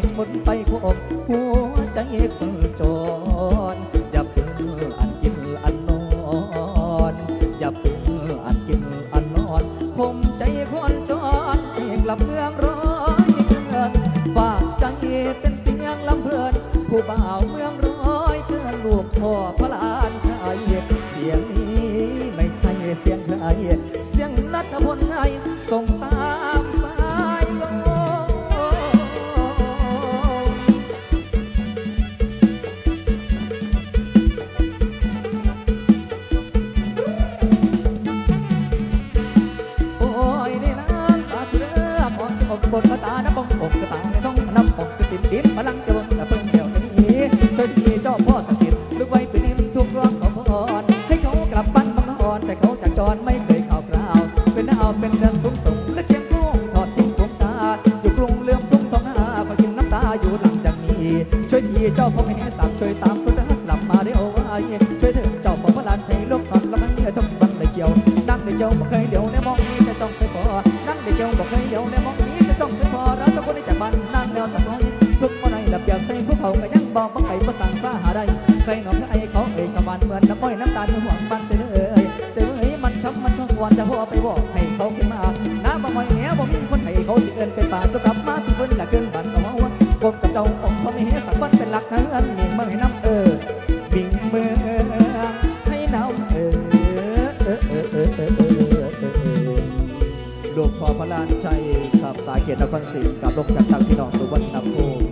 กหมดไปควบหัวใจคนจรอย่าเพิ่งอันกินอันนอนอย่าเพิ่งอันกินอันนอนคมใจคนจรเพียงลำเมืองร้อยเกินฝากใจเป็นเสียงลำเพลินผู้บ่าวเมืองร้อยเกินลูกพ่อพลานชายเสียงนี้ไม่ใช่เสียงใครเสียงนัทพลไทยส่ง คนพระตาน้ำบงอกกระตาในท้องน้ำบงติดดินพลังจะบงกระเพิ่งเดียวนี้ช่วยที่เจ้าพ่อศักดิ์สิทธิ์ลูกไว้เป็นนินทุกร้องขอพรให้เขากลับบ้านบางนอนแต่เขาจากจรไม่เคยข่าวคราว เป็นดาวเป็นเดือนสูงส่งและเคียงคู่ทอดทิ้งดวงตาอยู่กรุงเลื่อมทุ่งทองหาขอกินน้ำตาอยู่หลังจากนี้ช่วยที่เจ้าพ่อไม่ให้สามช่วยตามคนรักกลับมาได้เอาไว้ช่วยเถิดเจ้าพ่อพระลานชัยลูกนอนแล้วให้ทุกบันเลยเจียวนั่งในเจ้าบ่เคยเดี๋ยวในมองนี้จะจ้องไปพอนั่งในเจ้าบ่เคยเดี๋ยวในม เขาก็ยังบอกบ่ไปบ่สั่งซาหาใดใครหนอกไอ้ของเอ่ยกะบานเหมือนน้ำอ้อยน้ำตาลมือห่วงบ้านเสือเอ่ยเจอเฮ้ยมันช็อำมันช่องวอนจะพ่อไปบอกให้เขาขึ้นมาน้ำบ่มอยเนี้ยบ่มีคนให้เขาสิเอินเป็นป่าจะกลับมาที่เพิ่นละเกินบ้านก็มาวันกบกับเจ้าองค์พ่อไม่เฮสักวันเป็นหลักเฮือนนี่เมืองน้ำเออบิ่งเมืองให้น้ำเออเออเออเออเออหลวงพ่อพระลานชัยกับสายเขตนครศรีกับลงจากทางพี่น้องสุวรรณภูมิ